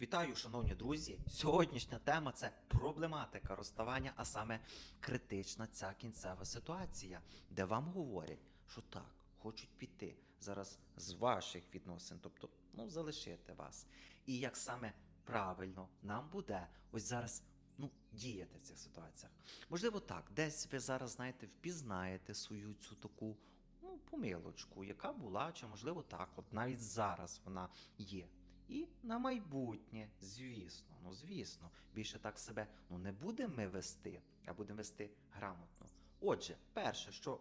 Вітаю, шановні друзі! Сьогоднішня тема це проблематика розставання, а саме критична ця кінцева ситуація, де вам говорять, що так, хочуть піти зараз з ваших відносин, тобто ну, залишити вас. І як саме правильно нам буде ось зараз ну, діяти в цих ситуаціях. Можливо, так, десь ви зараз, знаєте, впізнаєте свою цю таку ну, помилочку, яка була, чи можливо так, от навіть зараз вона є. І на майбутнє, звісно, ну звісно, більше так себе ну не будемо ми вести, а будемо вести грамотно. Отже, перше, що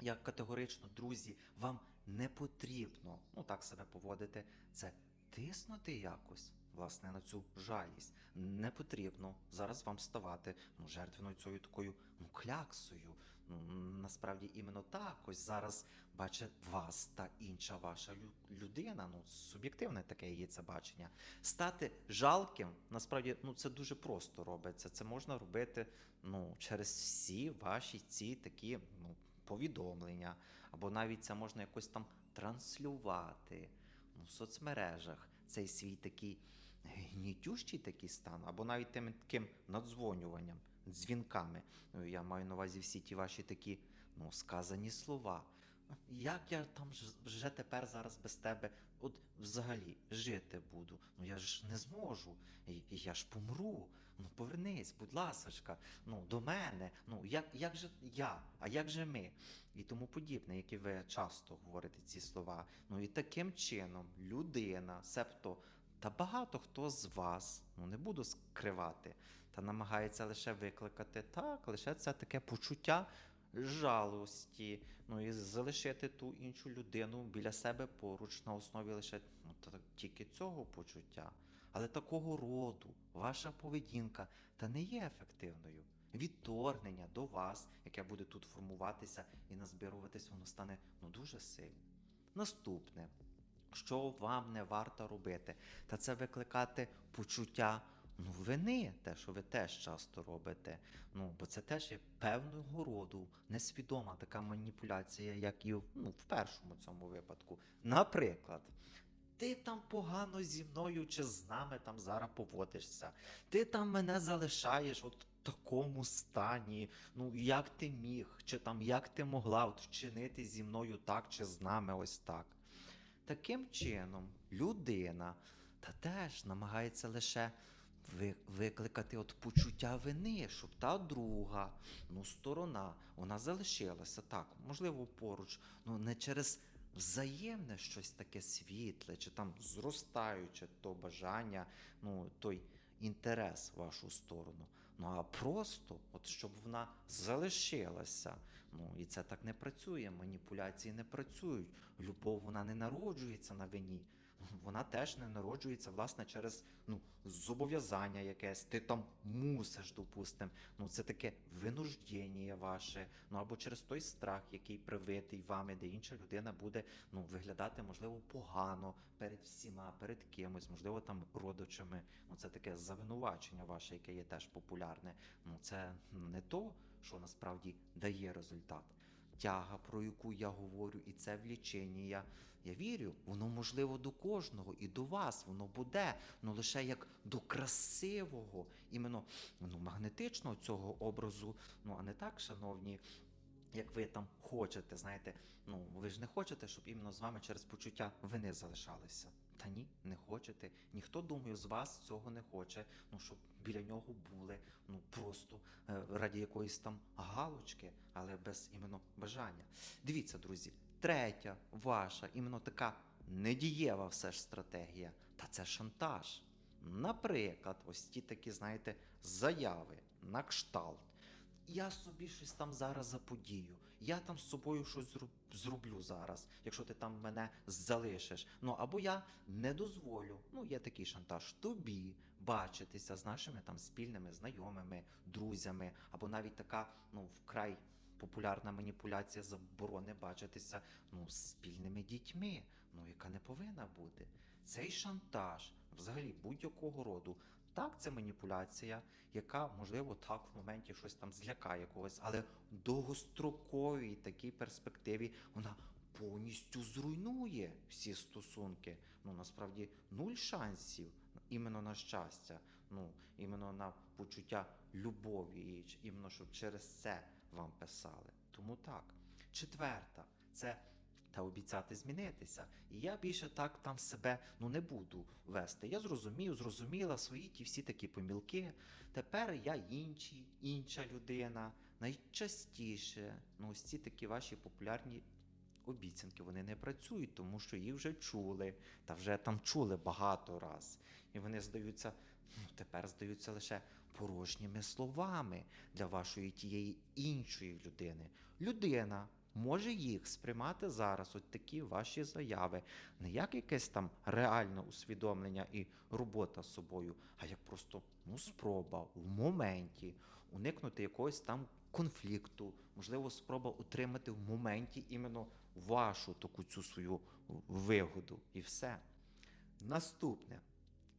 я категорично, друзі, вам не потрібно ну так себе поводити, це тиснути якось. Власне, на цю жалість не потрібно зараз вам ставати ну, жертвеною цією такою ну, кляксою. Насправді іменно так ось зараз бачить вас та інша ваша людина. Ну, суб'єктивне таке є це бачення. Стати жалким, насправді, ну це дуже просто робиться. Це можна робити ну, через всі ваші ці такі ну, повідомлення, або навіть це можна якось там транслювати ну, в соцмережах. Цей свій такий гнітющий такий стан, або навіть тим таким надзвонюванням, дзвінками. Ну, я маю на увазі всі ті ваші такі ну, сказані слова. Як я там вже тепер зараз без тебе, от взагалі жити буду? Ну я ж не зможу. Я ж помру. Ну повернись, будь ласочка, ну до мене. Ну як, як же я, а як же ми? І тому подібне, які ви часто говорите ці слова. Ну і таким чином людина, себто та багато хто з вас, ну не буду скривати, та намагається лише викликати так, лише це таке почуття жалості, ну і залишити ту іншу людину біля себе поруч на основі лише ну, тільки цього почуття. Але такого роду ваша поведінка та не є ефективною. Відторгнення до вас, яке буде тут формуватися і назбируватись, воно стане ну дуже сильним. Наступне, що вам не варто робити, та це викликати почуття ну, вини, те, що ви теж часто робите. Ну, бо це теж є певного роду несвідома така маніпуляція, як і ну, в першому цьому випадку. Наприклад. Ти там погано зі мною чи з нами там зараз поводишся. Ти там мене залишаєш от в такому стані. Ну як ти міг, чи там як ти могла от вчинити зі мною так чи з нами ось так. Таким чином, людина та теж намагається лише викликати от почуття вини, щоб та друга ну, сторона вона залишилася так, можливо, поруч, ну не через взаємне щось таке світле, чи там зростаюче то бажання, ну той інтерес в вашу сторону. Ну а просто, от щоб вона залишилася. Ну і це так не працює. Маніпуляції не працюють. Любов вона не народжується на вині. Вона теж не народжується, власне, через ну, зобов'язання якесь. Ти там мусиш, допустим. Ну, це таке винуждення ваше. Ну або через той страх, який привитий вами, де інша людина буде ну, виглядати, можливо, погано перед всіма, перед кимось, можливо, там родичами. Ну, це таке завинувачення ваше, яке є теж популярне. Ну, це не то, що насправді дає результат. Тяга, про яку я говорю, і це влічення. Я, вірю, воно можливо до кожного і до вас, воно буде, ну лише як до красивого, іменно ну, магнетичного цього образу. Ну а не так, шановні, як ви там хочете, знаєте, ну ви ж не хочете, щоб іменно з вами через почуття вини залишалися. Та ні, не хочете. Ніхто, думаю, з вас цього не хоче. Ну щоб біля нього були ну просто е, раді якоїсь там галочки, але без іменно бажання. Дивіться, друзі, третя ваша іменно така недієва все ж стратегія, та це шантаж. Наприклад, ось ті такі, знаєте, заяви на кшталт. Я собі щось там зараз заподію. Я там з собою щось зроблю зараз, якщо ти там мене залишиш. Ну або я не дозволю. Ну, є такий шантаж тобі бачитися з нашими там спільними знайомими, друзями, або навіть така, ну, вкрай популярна маніпуляція заборони бачитися ну, з спільними дітьми, ну, яка не повинна бути. Цей шантаж, взагалі будь-якого роду, так, це маніпуляція, яка, можливо, так в моменті щось там злякає когось, але в довгостроковій такій перспективі вона повністю зруйнує всі стосунки. Ну насправді нуль шансів іменно на щастя, ну, іменно на почуття любові, і іменно щоб через це вам писали. Тому так. Четверта це та обіцяти змінитися. І я більше так там себе ну не буду вести. Я зрозумів, зрозуміла свої ті всі такі помілки. Тепер я інший, інша людина. Найчастіше ну, ось ці такі ваші популярні обіцянки вони не працюють, тому що їх вже чули, та вже там чули багато раз. І вони здаються, ну тепер здаються лише порожніми словами для вашої тієї іншої людини. Людина може їх сприймати зараз, от такі ваші заяви, не як якесь там реальне усвідомлення і робота з собою, а як просто ну, спроба в моменті уникнути якогось там конфлікту, можливо, спроба утримати в моменті іменно вашу таку цю свою вигоду. І все. Наступне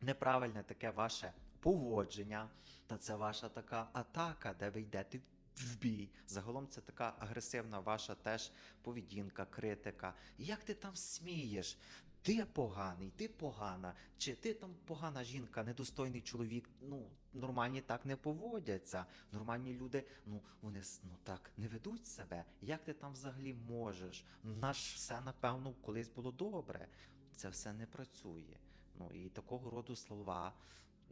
неправильне таке ваше поводження, та це ваша така атака, де ви йдете в бій. Загалом це така агресивна ваша теж поведінка, критика. Як ти там смієш? Ти поганий, ти погана, чи ти там погана жінка, недостойний чоловік. Ну, нормальні так не поводяться. Нормальні люди, ну вони ну так не ведуть себе. Як ти там взагалі можеш? Наш все напевно колись було добре. Це все не працює. Ну і такого роду слова,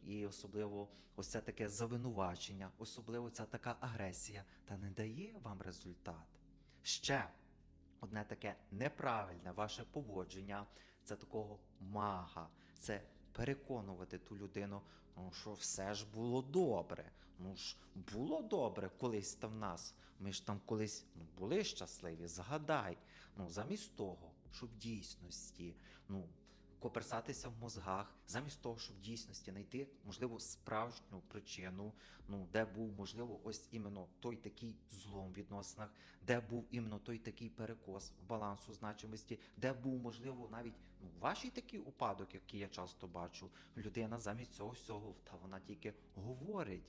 і особливо ось це таке завинувачення, особливо ця така агресія, та не дає вам результат. Ще одне таке неправильне ваше поводження це такого мага. Це переконувати ту людину, ну, що все ж було добре. Ну ж було добре колись там в нас. Ми ж там колись ну, були щасливі. Згадай. Ну, замість того, щоб в дійсності, ну, коперсатися в мозгах, замість того, щоб в дійсності знайти, можливо, справжню причину, ну, де був, можливо, ось іменно той такий злом в відносинах, де був іменно той такий перекос в балансу значимості, де був, можливо, навіть ну, ваший такий упадок, який я часто бачу. Людина замість цього всього, та вона тільки говорить.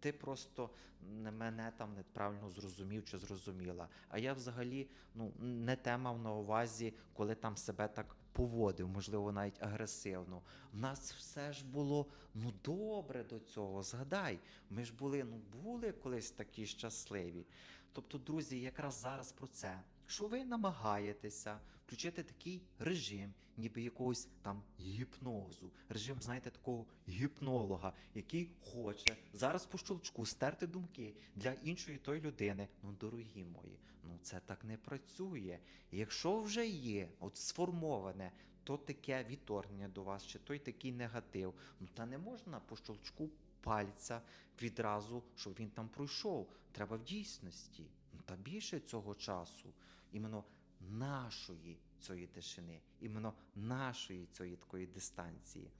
Ти просто не- мене там неправильно зрозумів чи зрозуміла. А я взагалі ну, не те мав на увазі, коли там себе так поводив, можливо, навіть агресивно. У нас все ж було ну добре до цього. Згадай, ми ж були, ну були колись такі щасливі. Тобто, друзі, якраз зараз про це. Що ви намагаєтеся включити такий режим, ніби якогось там гіпнозу, режим, знаєте, такого гіпнолога, який хоче зараз по щелчку стерти думки для іншої тої людини. Ну, дорогі мої, ну це так не працює. Якщо вже є от сформоване то таке відторгнення до вас, чи той такий негатив, ну та не можна по щелчку пальця відразу, щоб він там пройшов. Треба в дійсності. Ну та більше цього часу, іменно нашої цієї тишини, іменно нашої цієї такої дистанції.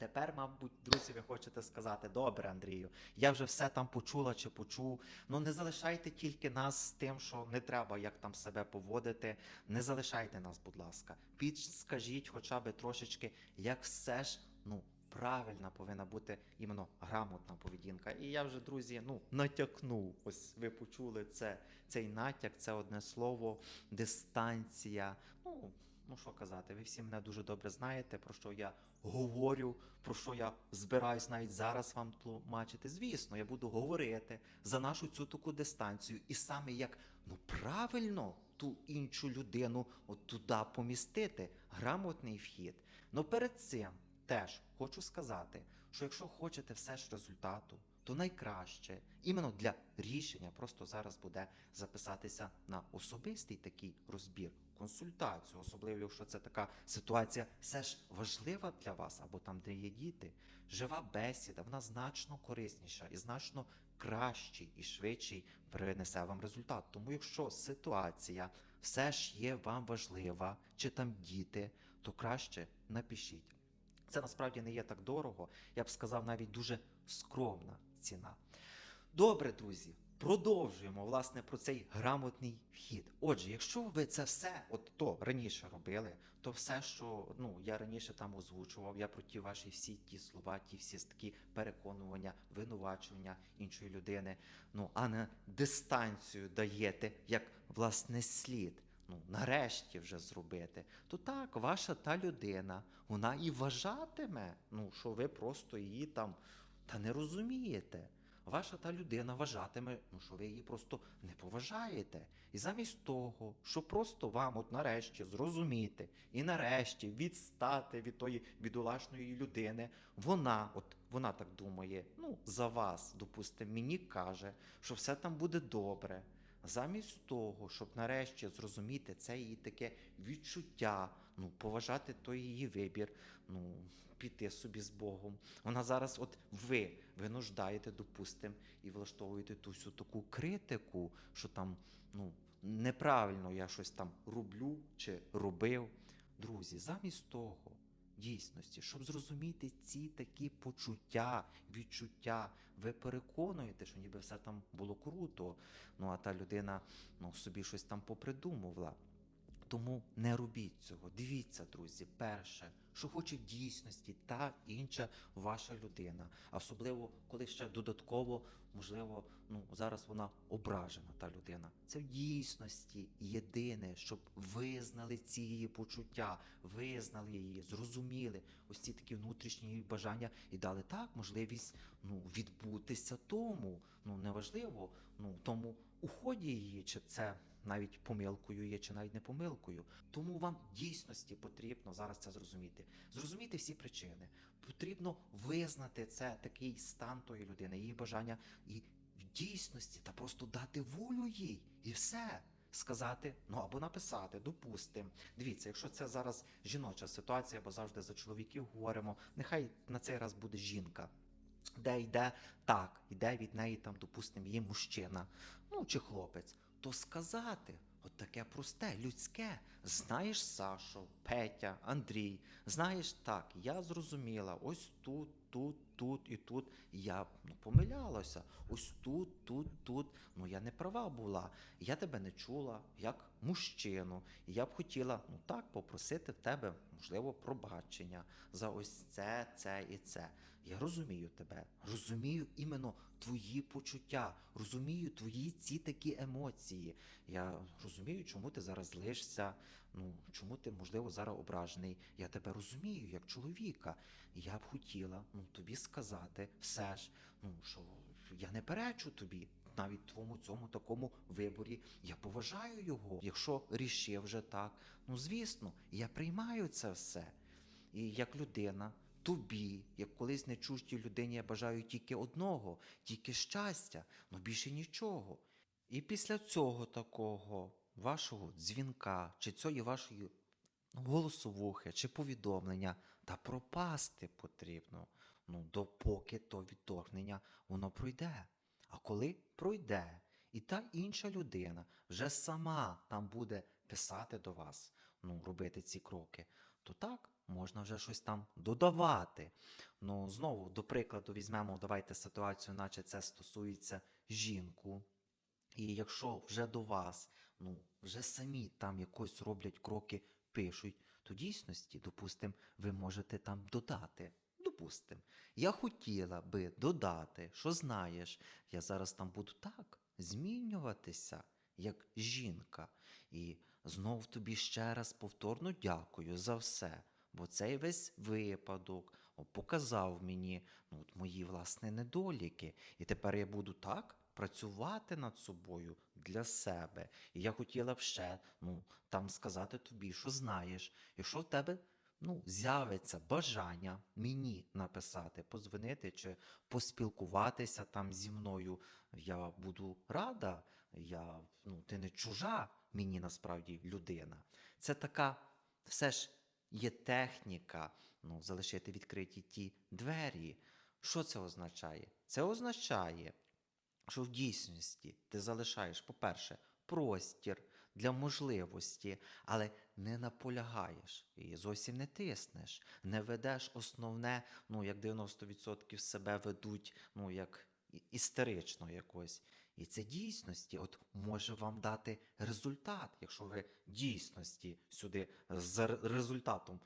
Тепер, мабуть, друзі, ви хочете сказати, добре, Андрію, я вже все там почула чи почув. Ну не залишайте тільки нас з тим, що не треба як там себе поводити. Не залишайте нас, будь ласка. Підскажіть хоча б трошечки, як все ж ну, правильна повинна бути іменно грамотна поведінка. І я вже, друзі, ну, натякнув. Ось ви почули це, цей натяк, це одне слово, дистанція. Ну, ну що казати, ви всі мене дуже добре знаєте, про що я говорю, про що я збираюсь навіть зараз вам тлумачити. Звісно, я буду говорити за нашу цю таку дистанцію, і саме як ну правильно ту іншу людину от туди помістити, грамотний вхід. Ну перед цим теж хочу сказати, що якщо хочете все ж результату, то найкраще іменно для рішення просто зараз буде записатися на особистий такий розбір, консультацію, особливо якщо це така ситуація все ж важлива для вас, або там, де є діти. Жива бесіда, вона значно корисніша і значно кращий і швидший принесе вам результат. Тому якщо ситуація все ж є вам важлива, чи там діти, то краще напишіть. Це насправді не є так дорого, я б сказав, навіть дуже скромна ціна. Добре, друзі, продовжуємо власне про цей грамотний вхід. Отже, якщо ви це все, от то раніше робили, то все, що ну я раніше там озвучував, я про ті ваші всі ті слова, ті всі такі переконування, винувачення іншої людини, ну а не дистанцію даєте як власне слід. Ну, нарешті вже зробити, то так, ваша та людина, вона і вважатиме, ну, що ви просто її там та не розумієте. Ваша та людина вважатиме, ну, що ви її просто не поважаєте. І замість того, щоб просто вам от нарешті зрозуміти і нарешті відстати від тої бідолашної людини, вона, от вона так думає, ну, за вас, допустимо, мені каже, що все там буде добре. Замість того, щоб нарешті зрозуміти це її таке відчуття, ну, поважати той її вибір, ну, піти собі з Богом. Вона зараз, от ви винуждаєте, допустимо, і влаштовуєте ту всю таку критику, що там, ну, неправильно я щось там роблю чи робив. Друзі, замість того, дійсності, щоб зрозуміти ці такі почуття, відчуття, ви переконуєте, що ніби все там було круто. Ну а та людина ну, собі щось там попридумувала. Тому не робіть цього. Дивіться, друзі, перше, що хоче в дійсності та інша ваша людина. Особливо, коли ще додатково, можливо, ну зараз вона ображена, та людина. Це в дійсності єдине, щоб визнали ці її почуття, визнали її, зрозуміли ось ці такі внутрішні бажання і дали так можливість ну, відбутися тому. Ну неважливо, ну тому уході її, чи це навіть помилкою є, чи навіть не помилкою. Тому вам дійсності потрібно зараз це зрозуміти. Зрозуміти всі причини. Потрібно визнати це такий стан тої людини, її бажання, і в дійсності та просто дати волю їй, і все. Сказати, ну або написати, допустим. Дивіться, якщо це зараз жіноча ситуація, бо завжди за чоловіків говоримо, нехай на цей раз буде жінка, де йде так, йде від неї там, допустимо, її мужчина, ну чи хлопець, то сказати, от таке просте, людське. Знаєш, Сашо, Петя, Андрій, знаєш так, я зрозуміла, ось тут, тут, тут і тут я ну, помилялася. Ось тут, тут, тут. Ну я не права була. Я тебе не чула як мужчину. І я б хотіла ну так попросити в тебе, можливо, пробачення за ось це, це і це. Я розумію тебе, розумію іменно твої почуття, розумію твої ці такі емоції. Я розумію, чому ти зараз злишся, ну чому ти, можливо, зараз ображений. Я тебе розумію як чоловіка. Я б хотіла ну, тобі сказати все ж, ну що я не перечу тобі. Навіть твоєму цьому такому виборі я поважаю його. Якщо рішив вже так, ну звісно, я приймаю це все. І як людина, тобі, як колись нечуждій людині, я бажаю тільки одного, тільки щастя, ну більше нічого. І після цього такого вашого дзвінка, чи цієї вашої голосовухи, чи повідомлення, та пропасти потрібно. Ну, допоки то відторгнення воно пройде. А коли пройде, і та інша людина вже сама там буде писати до вас, ну, робити ці кроки, то так можна вже щось там додавати. Ну, знову, до прикладу, візьмемо, давайте ситуацію, наче це стосується жінку. І якщо вже до вас, ну, вже самі там якось роблять кроки, пишуть, то дійсності, допустим, ви можете там додати. Допустим, я хотіла би додати, що знаєш, я зараз там буду так змінюватися, як жінка. І знов тобі ще раз повторно дякую за все. Бо цей весь випадок показав мені ну, от мої власне недоліки. І тепер я буду так працювати над собою для себе. І я хотіла б ще ну, там сказати тобі, що знаєш, якщо в тебе ну, з'явиться бажання мені написати, позвонити чи поспілкуватися там зі мною, я буду рада. Я, ну, ти не чужа мені насправді людина. Це така все ж є техніка, ну, залишити відкриті ті двері. Що це означає? Це означає, що в дійсності ти залишаєш, по-перше, простір для можливості, але не наполягаєш і зовсім не тиснеш, не ведеш основне, ну як 90% себе ведуть, ну як істерично якось. І це дійсності от може вам дати результат, якщо ви дійсності сюди з результатом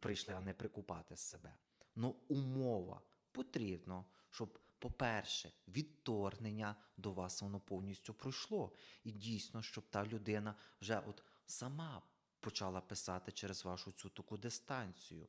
прийшли, а не прикупати себе. Ну, умова потрібно, щоб, по-перше, відторгнення до вас воно повністю пройшло. І дійсно, щоб та людина вже от сама почала писати через вашу цю таку дистанцію.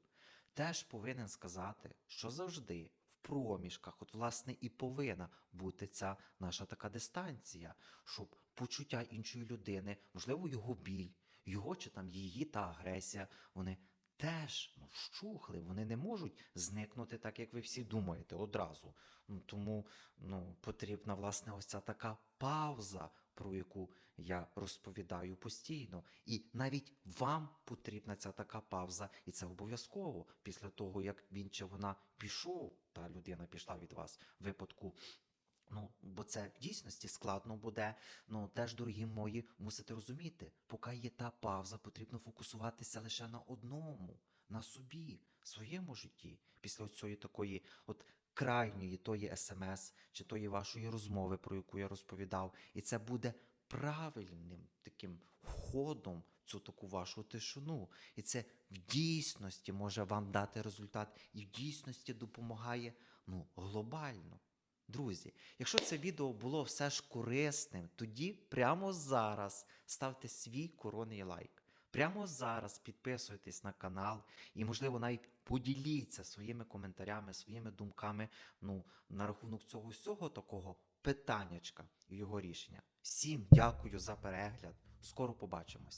Теж повинен сказати, що завжди проміжках, от власне і повинна бути ця наша така дистанція, щоб почуття іншої людини, можливо, його біль, його чи там її та агресія, вони теж ну, вщухли, вони не можуть зникнути так, як ви всі думаєте, одразу. Ну, тому ну, потрібна власне ось ця така пауза, про яку я розповідаю постійно. І навіть вам потрібна ця така пауза, і це обов'язково після того, як він чи вона пішов, та людина пішла від вас в випадку. Ну, бо це в дійсності складно буде. Ну, теж, дорогі мої, мусите розуміти, поки є та пауза, потрібно фокусуватися лише на одному, на собі, своєму житті, після цієї такої от крайньої тої смс чи тої вашої розмови, про яку я розповідав. І це буде правильним таким входом в цю таку вашу тишину. І це в дійсності може вам дати результат, і в дійсності допомагає ну, глобально. Друзі, якщо це відео було все ж корисним, тоді прямо зараз ставте свій коронний лайк. Прямо зараз підписуйтесь на канал і, можливо, навіть поділіться своїми коментарями, своїми думками ну, на рахунок цього всього такого питаннячка і його рішення. Всім дякую за перегляд. Скоро побачимось.